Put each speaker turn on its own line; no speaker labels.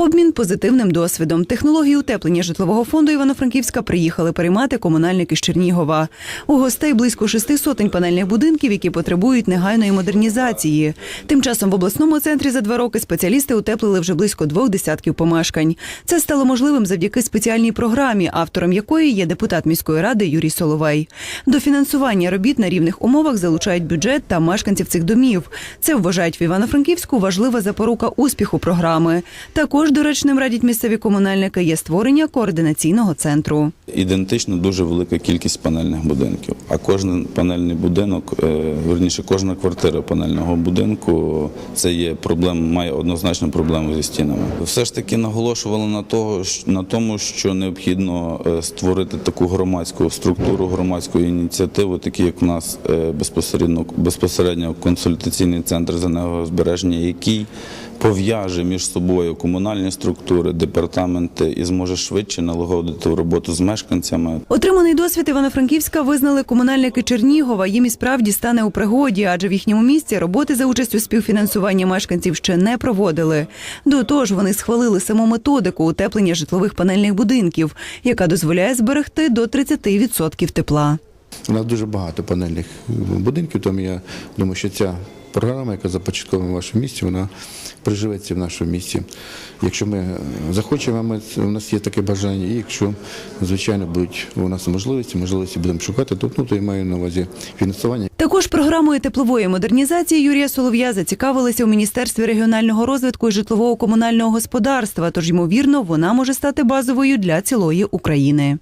Обмін позитивним досвідом. Технології утеплення житлового фонду Івано-Франківська приїхали переймати комунальники з Чернігова. У гостей близько шести сотень панельних будинків, які потребують негайної модернізації. Тим часом в обласному центрі за два роки спеціалісти утеплили вже близько двох десятків помешкань. Це стало можливим завдяки спеціальній програмі, автором якої є депутат міської ради Юрій Соловей. До фінансування робіт на рівних умовах залучають бюджет та мешканців цих домів. Це вважають в Івано-Франківську важлива запорука успіху програми. Також доречним радять місцеві комунальники є створення координаційного центру.
Ідентично дуже велика кількість панельних будинків. А кожен панельний будинок, е, верніше, кожна квартира панельного будинку це є проблема, має однозначно проблему зі стінами. Все ж таки наголошували на того, на тому, що необхідно е, створити таку громадську структуру, громадську ініціативу, такі як в нас е, безпосередньо безпосередньо консультаційний центр за енергозбереження, який пов'яже між собою комунальні структури, департаменти і зможе швидше налагодити роботу з мешканцями.
Отриманий досвід Івано-Франківська визнали комунальники Чернігова. Їм і справді стане у пригоді, адже в їхньому місті роботи за участю співфінансування мешканців ще не проводили. До того ж, вони схвалили саму методику утеплення житлових панельних будинків, яка дозволяє зберегти до 30% тепла.
У нас дуже багато панельних будинків, тому я думаю, що ця програма, яка започаткована в вашому місті, вона приживеться в нашому місті. Якщо ми е, захочемо, ми, у нас є таке бажання, і якщо, звичайно, будуть у нас можливості, можливості будемо шукати, то, ну, то я маю на увазі фінансування.
Також програмою теплової модернізації Юрія Солов'я зацікавилися у Міністерстві регіонального розвитку і житлово-комунального господарства. Тож, ймовірно, вона може стати базовою для цілої України.